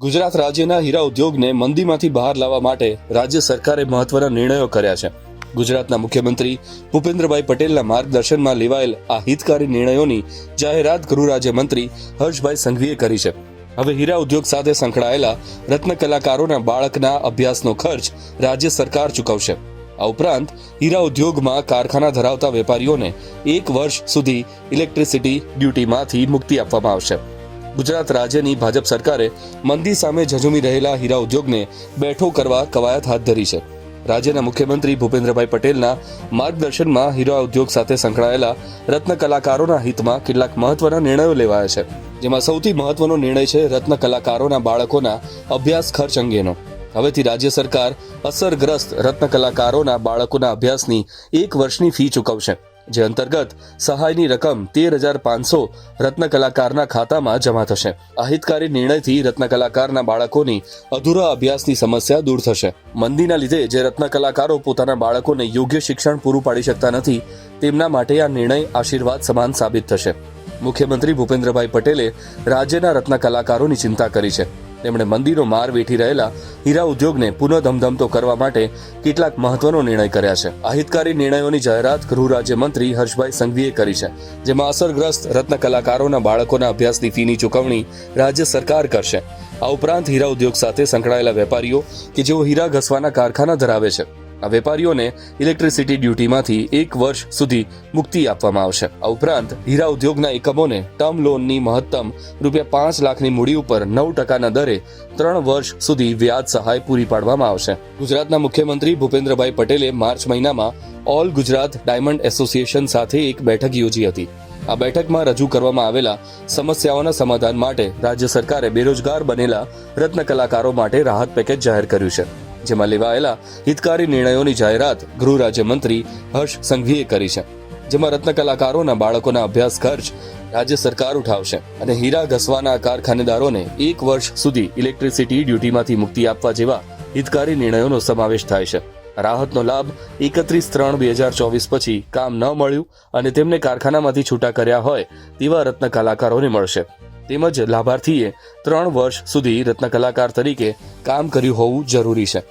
ગુજરાત રાજ્યના હીરા ઉદ્યોગને મંદીમાંથી બહાર લાવવા માટે રાજ્ય સરકારે મહત્વના નિર્ણયો કર્યા છે. ગુજરાતના મુખ્યમંત્રી ભૂપેન્દ્રભાઈ પટેલના માર્ગદર્શનમાં લેવાયેલ આ હિતકારી નિર્ણયોની જાહેરાત ગૃહ રાજ્યમંત્રી હર્ષભાઈ સંઘવીએ કરી છે. હવે હીરા ઉદ્યોગ સાથે સંકળાયેલા રત્ન કલાકારોના બાળકના અભ્યાસનો ખર્ચ રાજ્ય સરકાર ચૂકવશે. આ ઉપરાંત, હીરા ઉદ્યોગમાં કારખાના ધરાવતા વેપારીઓને એક વર્ષ સુધી ઇલેક્ટ્રિસિટી ડ્યુટીમાંથી મુક્તિ આપવામાં આવશે. ગુજરાત રાજ્યની ભાજપ સરકારે મંદી સામે ઝઝુમી રહેલા હીરા ઉદ્યોગને બેઠો કરવા કવાયત હાથ ધરી છે. રાજ્યના મુખ્યમંત્રી ભૂપેન્દ્રભાઈ પટેલના માર્ગદર્શનમાં હીરા ઉદ્યોગ સાથે સંકળાયેલા રત્ન કલાકારોના હિતમાં કેટલાક મહત્વના નિર્ણયો લેવાયા છે. જેમાં સૌથી મહત્વનો નિર્ણય છે રત્ન કલાકારોના બાળકોના અભ્યાસ ખર્ચ અંગેનો. હવેથી રાજ્ય સરકાર અસરગ્રસ્ત રત્ન કલાકારોના બાળકોના અભ્યાસની એક વર્ષની ફી ચૂકવશે. જે અંતર્ગત સહાયની રકમ તેર હજાર પાંચસો રત્ન કલાકારના ખાતામાં જમા થશે. આ હિતકારી નિર્ણયથી રત્ન કલાકારના બાળકોની અધૂરા અભ્યાસની સમસ્યા દૂર થશે. મંદીના લીધે જે રત્ન કલાકારો પોતાના બાળકોને યોગ્ય શિક્ષણ પૂરું પાડી શકતા નથી, તેમના માટે આ નિર્ણય આશીર્વાદ સમાન સાબિત થશે. મુખ્યમંત્રી ભૂપેન્દ્રભાઈ પટેલે રાજ્યના રત્ન કલાકારોની ચિંતા કરી છે. તેમણે મંદીનો માર વેઠી રહેલા હીરા ઉદ્યોગને પુનઃ ધમધમતો કરવા માટે કેટલાક મહત્વનો નિર્ણય કર્યા છે. આ નિર્ણયોની જાહેરાત ગૃહ રાજ્યમંત્રી હર્ષભાઈ સંઘવીએ કરી છે, જેમાં અસરગ્રસ્ત રત્ન કલાકારોના બાળકોના અભ્યાસની ફીની ચૂકવણી રાજ્ય સરકાર કરશે. આ ઉપરાંત હીરા ઉદ્યોગ સાથે સંકળાયેલા વેપારીઓ કે જેઓ હીરા ઘસવાના કારખાના ધરાવે છે. આ વેપારીઓને ઇલેક્ટ્રિસિટી ડ્યુટીમાંથી એક વર્ષ સુધી મુક્તિ આપવામાં આવશે. આ ઉપરાંત હીરા ઉદ્યોગના એકમોને ટર્મ લોનની મહત્તમ રૂપિયા પાંચ લાખની મૂડી ઉપર નવ ટકાના દરે ત્રણ વર્ષ સુધી વ્યાજ સહાય પૂરી પાડવામાં આવશે. ગુજરાતના મુખ્યમંત્રી ભૂપેન્દ્રભાઈ પટેલે માર્ચ મહિનામાં ઓલ ગુજરાત ડાયમંડ એસોસિએશન સાથે એક બેઠક યોજી હતી. આ બેઠકમાં રજૂ કરવામાં આવેલા સમસ્યાઓના સમાધાન માટે રાજ્ય સરકારે બેરોજગાર બનેલા રત્ન કલાકારો માટે રાહત પેકેજ જાહેર કર્યું છે. જેમાં લેવાયેલા હિતકારી નિર્ણયોની જાહેરાત ગૃહ રાજ્યમંત્રી હર્ષ સંઘવીએ કરી છે, જેમાં રત્ન કલાકારોના બાળકોના અભ્યાસ ખર્ચ રાજ્ય સરકાર ઉઠાવશે અને હીરા ઘસવાના કારખાનેદારોને એક વર્ષ સુધી ઇલેક્ટ્રિસિટી ડ્યુટીમાંથી મુક્તિ આપવા જેવા હિતકારી નિર્ણયોનો સમાવેશ થાય છે. રાહતનો લાભ એકત્રીસ ત્રણ બે હજાર ચોવીસ પછી કામ ન મળ્યું અને તેમને કારખાનામાંથી છૂટા કર્યા હોય તેવા રત્ન કલાકારોને મળશે. તેમજ લાભાર્થીએ ત્રણ વર્ષ સુધી રત્ન કલાકાર તરીકે કામ કર્યું હોવું જરૂરી છે.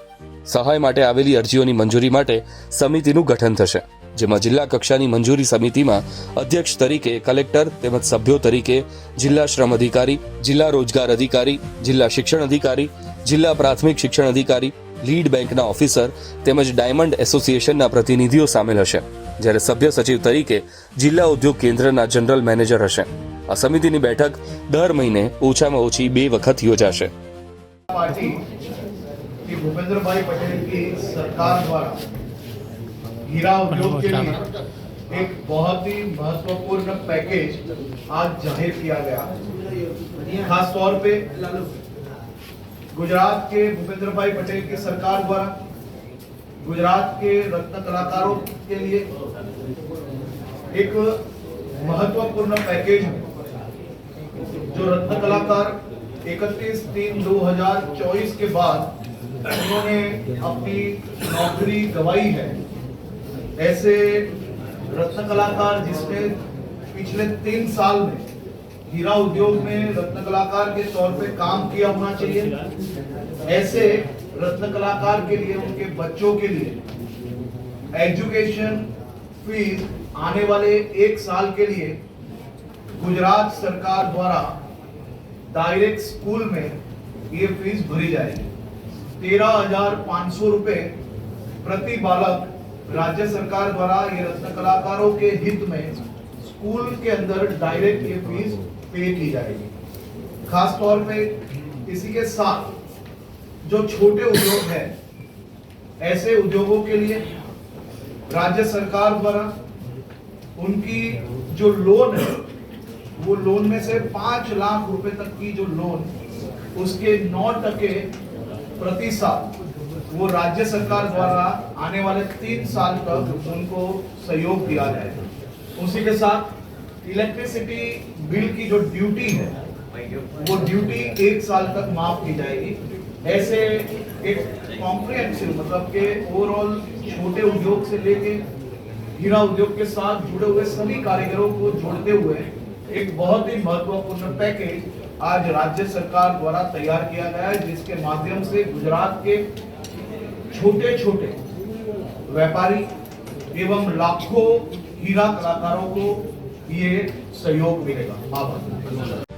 સહાય માટે આવેલી અરજીઓની મંજૂરી માટે સમિતિનું ગઠન થશે, જેમાં જિલ્લા કક્ષાની મંજૂરી સમિતિમાં અધ્યક્ષ તરીકે કલેક્ટર તેમજ સભ્યો તરીકે જિલ્લા શ્રમ અધિકારી, જિલ્લા રોજગાર અધિકારી, જિલ્લા શિક્ષણ અધિકારી, જિલ્લા પ્રાથમિક શિક્ષણ અધિકારી, લીડ બેંકના ઓફિસર તેમજ ડાયમંડ એસોસિએશનના પ્રતિનિધિઓ સામેલ હશે, જ્યારે સભ્ય સચિવ તરીકે જિલ્લા ઉદ્યોગ કેન્દ્રના જનરલ મેનેજર હશે. આ સમિતિની બેઠક દર મહિને ઓછામાં ઓછી બે વખત યોજાશે पार्टी की भूपेंद्र भाई पटेल की सरकार द्वारा हीरा उद्योग के लिए एक बहुत ही महत्वपूर्ण पैकेज आज जाहिर किया गया खास तौर पे गुजरात के भूपेंद्र भाई पटेल की सरकार द्वारा गुजरात के रत्न कलाकारों के लिए एक महत्वपूर्ण पैकेज है जो रत्न कलाकार 31 तीन 2024 के बाद उन्होंने अपनी नौकरी गंवाई है। ऐसे रत्न कलाकार जिसने पिछले तीन साल में हीरा उद्योग में रत्न कलाकार के तौर पे काम किया होना चाहिए, ऐसे रत्न कलाकार के लिए, उनके बच्चों के लिए एजुकेशन फ़ीस आने वाले एक साल के लिए गुजरात सरकार द्वारा डायरेक्ट स्कूल में ये फ़ीस भरी जाएगी। तेरह हज़ार पाँच सौ रुपए प्रति बालक राज्य सरकार द्वारा ये रत्न कलाकारों के हित में स्कूल के अंदर डायरेक्ट ये फ़ीस पे की जाएगी। खास तौर पे इसी के साथ जो छोटे उद्योग हैं, ऐसे उद्योगों के लिए राज्य सरकार द्वारा उनकी जो लोन है वो लोन में से पाँच लाख रुपए तक की जो लोन उसके नौ टके प्रति साल वो राज्य सरकार द्वारा आने वाले तीन साल तक उनको सहयोग दिया जाएगा। उसी के साथ इलेक्ट्रिसिटी बिल की जो ड्यूटी है, वो ड्यूटी एक साल तक माफ़ की जाएगी। ऐसे एक कॉम्प्रिहेंसिव मतलब के ओवरऑल छोटे उद्योग से लेके हीरा उद्योग के साथ जुड़े हुए सभी कारीगरों को जोड़ते हुए एक बहुत ही महत्वपूर्ण पैकेज आज राज्य सरकार द्वारा तैयार किया गया है, जिसके माध्यम से गुजरात के छोटे छोटे व्यापारी एवं लाखों हीरा कलाकारों को ये सहयोग मिलेगा।